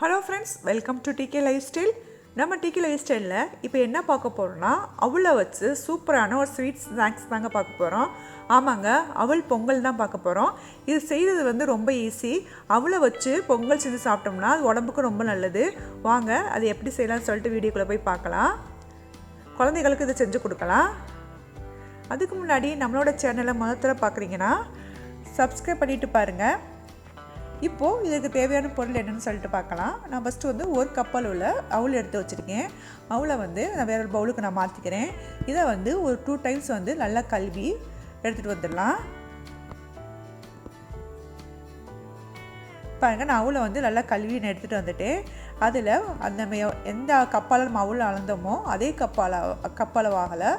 Hello friends welcome to DK lifestyle நம்ம DK life ஸ்டைலில் இப்போ என்ன பார்க்க போகிறோம்னா அவளை வச்சு சூப்பரான ஒரு ஸ்வீட் ஸ்நாக்ஸ் தாங்க பார்க்க போகிறோம் ஆமாங்க அவள் பொங்கல் தான் பார்க்க போகிறோம் இது செய்கிறது வந்து ரொம்ப ஈஸி அவளை வச்சு பொங்கல் செஞ்சு சாப்பிட்டோம்னா அது உடம்புக்கு ரொம்ப நல்லது. வாங்க அது எப்படி செய்யலாம்னு சொல்லிட்டு வீடியோக்குள்ளே போய் பார்க்கலாம். குழந்தைகளுக்கு இதை செஞ்சு கொடுக்கலாம். அதுக்கு முன்னாடி நம்மளோட சேனலை முதல்ல பார்க்குறீங்கன்னா சப்ஸ்கிரைப் பண்ணிட்டு பாருங்கள் இப்போது இதுக்கு தேவையான பொருள் என்னென்னு சொல்லிட்டு பார்க்கலாம். நான் ஃபஸ்ட்டு வந்து ஒரு கப்பல் உள்ள அவுள் எடுத்து வச்சுருக்கேன். அவளை வந்து நான் வேறு ஒரு பவுலுக்கு நான் மாற்றிக்கிறேன் இதை வந்து ஒரு டூ டைம்ஸ் வந்து நல்லா கல்வி எடுத்துகிட்டு வந்துடலாம். பாருங்கள் நான் அவளை வந்து நல்லா கழுவி நான் எடுத்துகிட்டு வந்துட்டேன். அதில் அந்த எந்த கப்பால் நம்ம அவள் அளந்தோமோ அதே கப்பால் வாகலை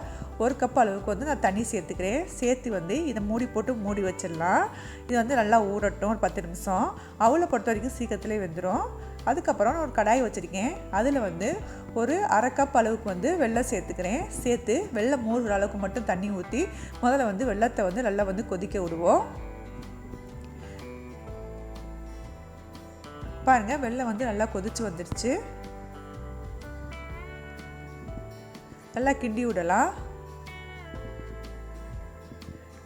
ஒரு கப் அளவுக்கு வந்து நான் தண்ணி சேர்த்துக்கிறேன். சேர்த்து வந்து இதை மூடி போட்டு மூடி வச்சிடலாம். இது வந்து நல்லா ஊறட்டும் ஒரு பத்து நிமிஷம். அவளை பொறுத்த வரைக்கும் சீக்கிரத்துலேயே வெந்துடும் அதுக்கப்புறம் நான் ஒரு கடாய் வச்சுருக்கேன். அதில் வந்து ஒரு அரை கப் அளவுக்கு வந்து வெள்ளம் சேர்த்துக்கிறேன். சேர்த்து வெள்ளம் மூழ்கிற அளவுக்கு மட்டும் தண்ணி ஊற்றி முதல்ல வந்து வெள்ளத்தை வந்து நல்லா வந்து கொதிக்க விடுவோம். பாருங்கள் வெள்ளம் வந்து நல்லா கொதிச்சு வந்துடுச்சு நல்லா கிண்டி விடலாம்.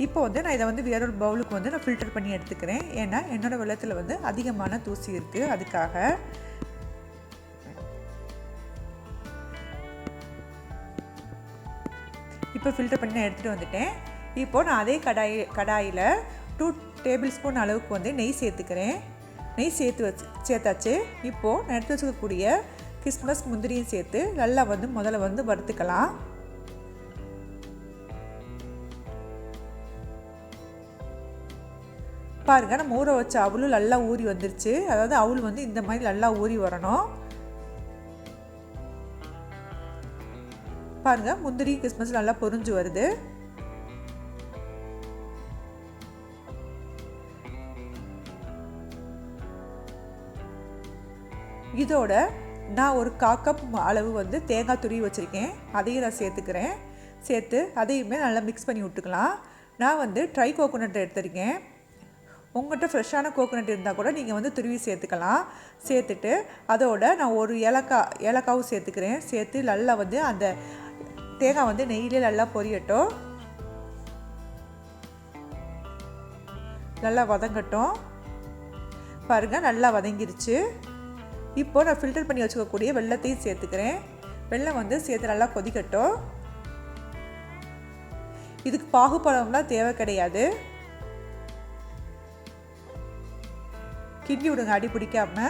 இப்போ வந்து நான் இதை வந்து வேற ஒரு பவுலுக்கு வந்து நான் ஃபில்டர் பண்ணி எடுத்துக்கிறேன். ஏன்னா என்னோடய வெள்ளத்தில் வந்து அதிகமான தூசி இருக்குது அதுக்காக இப்போ ஃபில்டர் பண்ணி நான் எடுத்துகிட்டு வந்துட்டேன். இப்போது நான் அதே கடாய் கடாயில் டூ டேபிள் ஸ்பூன் அளவுக்கு வந்து நெய் சேர்த்துக்கிறேன். நெய் சேர்த்து வச்சு சேர்த்தாச்சு. இப்போது நான் எடுத்து வச்சுக்கக்கூடிய கிறிஸ்மஸ் முந்திரியும் சேர்த்து நல்லா வந்து முதல்ல வந்து வறுத்துக்கலாம். பாருங்கள் நம்ம ஊற வச்ச அவளும் நல்லா ஊறி வந்துருச்சு. அதாவது அவள் வந்து இந்த மாதிரி நல்லா ஊறி வரணும். பாருங்க முந்திரி கிறிஸ்மஸ் நல்லா பொரிஞ்சு வருது. இதோட நான் ஒரு கா கப் அளவு வந்து தேங்காய் துருவி வச்சுருக்கேன். அதையும் நான் சேர்த்துக்கிறேன். சேர்த்து அதையுமே நல்லா மிக்ஸ் பண்ணி விட்டுக்கலாம். நான் வந்து ட்ரை கோகோனட் எடுத்திருக்கேன். உங்கள்கிட்ட ஃப்ரெஷ்ஷான கோகோனட் இருந்தால் கூட நீங்கள் வந்து துருவி சேர்த்துக்கலாம். சேர்த்துட்டு அதோட நான் ஒரு ஏலக்காய் ஏலக்காவும் சேர்த்துக்கிறேன். சேர்த்து நல்லா வந்து அந்த தேங்காய் வந்து நெய்யிலே நல்லா பொரியட்டும். நல்லா வதங்கட்டும். பாருங்கள் நல்லா வதங்கிருச்சு. இப்போ நான் ஃபில்டர் பண்ணி வச்சுக்கக்கூடிய வெள்ளத்தையும் சேர்த்துக்கிறேன். வெள்ளம் வந்து சேர்த்து நல்லா கொதிக்கட்டும். இதுக்கு பாகுபதம்லாம் தேவை கிடையாது. கிண்டி விடுங்க அடி பிடிக்காம.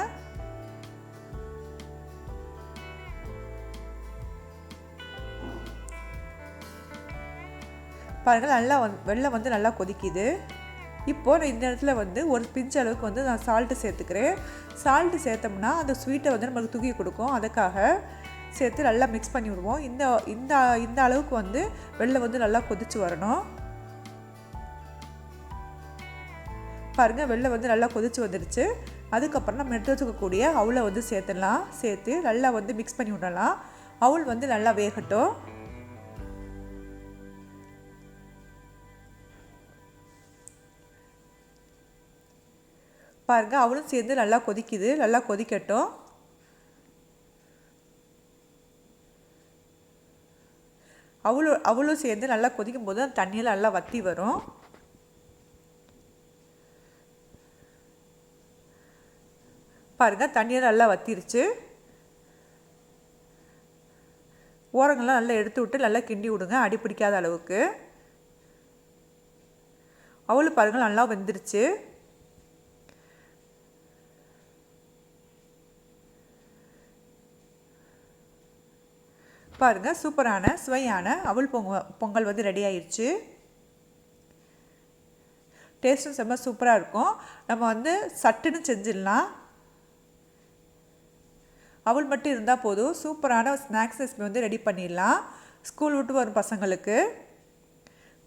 பாருங்கள் நல்லா வந் வெள்ளம் வந்து நல்லா கொதிக்குது. இப்போ நான் இந்த இடத்துல வந்து ஒரு பிஞ்ச் அளவுக்கு வந்து நான் சால்ட்டு சேர்த்துக்கிறேன். சால்ட்டு சேர்த்தோம்னா அந்த ஸ்வீட்டை வந்து நம்மளுக்கு தூக்கி கொடுக்கும். அதுக்காக சேர்த்து நல்லா மிக்ஸ் பண்ணி விடுவோம். இந்த இந்த இந்த அளவுக்கு வந்து வெள்ளம் வந்து நல்லா கொதிச்சு வரணும். பாருங்கள் வெள்ளை வந்து நல்லா கொதிச்சு வந்துடுச்சு அதுக்கப்புறம் நம்ம எடுத்து வச்சுக்கக்கூடிய அவளை வந்து சேர்த்துடலாம். சேர்த்து நல்லா வந்து மிக்ஸ் பண்ணி விடலாம். அவள் வந்து நல்லா வேகட்டும். பாருங்க அவளும் சேர்ந்து நல்லா கொதிக்குது. நல்லா கொதிக்கட்டும். அவளும் அவளும் சேர்ந்து நல்லா கொதிக்கும் போது அந்த தண்ணியில் நல்லா வத்தி வரும். பாருங்கள் தண்ணியை நல்லா வத்திருச்சு. ஓரங்கள்லாம் நல்லா எடுத்து விட்டு நல்லா கிண்டி விடுங்க அடி பிடிக்காத அளவுக்கு. அவளும் பாருங்கள் நல்லா வெந்துருச்சு. பாருங்கள் சூப்பரான சுவையான அவள் பொங்க பொங்கல் வந்து ரெடி ஆயிடுச்சு டேஸ்ட்டும் செம்ம சூப்பராக இருக்கும். நம்ம வந்து சட்டுன்னு செஞ்சிடலாம். அவள் மட்டும் இருந்தால் போதும். சூப்பரான ஸ்நாக்ஸ் ரெசிபி வந்து ரெடி பண்ணிடலாம். ஸ்கூல் விட்டு வரும் பசங்களுக்கு.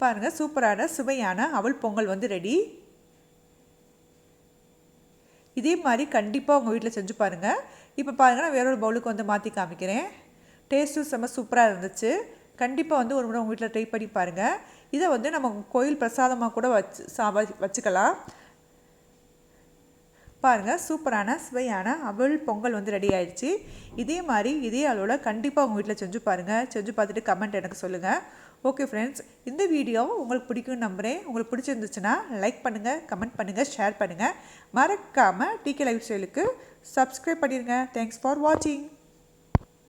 பாருங்கள் சூப்பரான சுவையான அவள் பொங்கல் வந்து ரெடி இதே மாதிரி கண்டிப்பாக உங்கள் வீட்டில் செஞ்சு பாருங்கள் இப்போ பாருங்கள் நான் வேற ஒரு பவுலுக்கு வந்து மாற்றி காமிக்கிறேன். டேஸ்ட்டும் செம்ம சூப்பராக இருந்துச்சு. கண்டிப்பாக வந்து ஒரு முறை உங்கள் வீட்டில் ட்ரை பண்ணி பாருங்கள் இதை வந்து நம்ம கோயில் பிரசாதமாக கூட வச்சு சா வச்சுக்கலாம். பாருங்கள் சூப்பரான சுவையான அவள் பொங்கல் வந்து ரெடி ஆயிடுச்சு. இதே மாதிரி இதே அளவில் கண்டிப்பாக உங்கள் வீட்டில் செஞ்சு பாருங்கள் செஞ்சு பார்த்துட்டு கமெண்ட் எனக்கு சொல்லுங்கள் ஓகே ஃப்ரெண்ட்ஸ் இந்த வீடியோ உங்களுக்கு பிடிக்கும்னு நம்புகிறேன் உங்களுக்கு பிடிச்சிருந்துச்சுன்னா லைக் பண்ணுங்கள் கமெண்ட் பண்ணுங்கள் ஷேர் பண்ணுங்கள் மறக்காமல் டிகே லைஃப் ஸ்டைலுக்கு சப்ஸ்கிரைப் பண்ணிடுங்க தேங்க்ஸ் ஃபார் வாட்சிங்